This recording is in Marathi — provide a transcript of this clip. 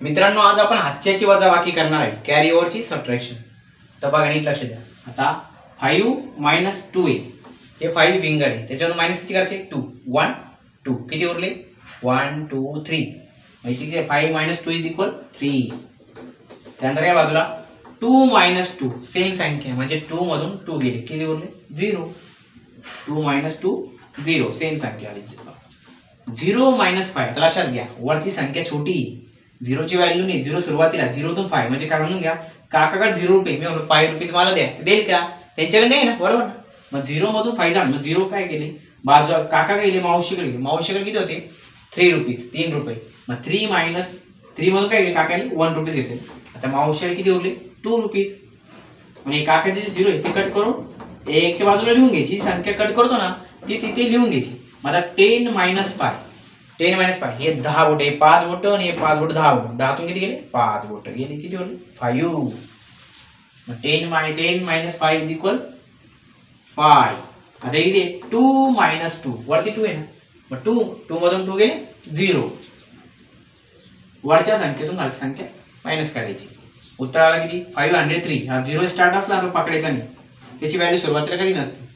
मित्रांनो आज आपण हातच्याची वजाबाकी करणार आहे. कॅरी ओव्हरची सबट्रॅक्शन तर बघा नीट लक्ष द्या. आता फाईव्ह मायनस टू आहे. हे फाईव्ह फिंगर आहे. त्याच्यावर मायनस किती करायचे? टू वन टू किती उरले? वन टू थ्री म्हणजे किती five minus two is equal three त्यानंतर या बाजूला टू मायनस टू सेम संख्या. म्हणजे टू मधून टू गेले. किती उरले? Zero two minus two zero same संख्या आली. झिरो मायनस फाय तर लक्षात घ्या. वरती संख्या छोटी झिरोची व्हॅल्यू नाही झिरो सुरुवातीला झिरोतून फाय म्हणजे काय म्हणून घ्या? काकाकडे झिरो रुपये मी म्हणून फाय रुपीज मला द्या. देईल का? त्यांच्याकडे नाही ना बरोबर ना? मग झिरो मधून फाय झालं. मग झिरो काय केले? बाजू काका गेले मावशीकडे गेले. मावशीकडे किती होते? थ्री रुपीज तीन रुपये. मग थ्री मायनस थ्री मधून काय गेले काकाने वन रुपीज घेतले. आता मावशीकडे किती उरले? टू रुपीज आणि काकाचे जे झिरो आहे ते कट करून एकच्या बाजूला लिहून घ्यायची. संख्या कट करतो ना तीच इथे लिहून घ्यायची. मग आता ten minus five ten minus five हे दहा बोट हे पाच बोट आणि हे पाच बोट दहा बोट दहातून किती गेले? पाच बोट गेले किती बोलले five ten my ten minus five is equal five आता इथे टू मायनस टू वरती टू आहे ना? मग टू टू मधून टू गेले? झिरो वरच्या संख्येतून खालची संख्या मायनस काढायची. उत्तराला किती? फाईव्ह हंड्रेड थ्री हा झिरो स्टार्ट असला तो पकडायचा नाही. त्याची व्हॅल्यू सुरुवातीला कधी नसते.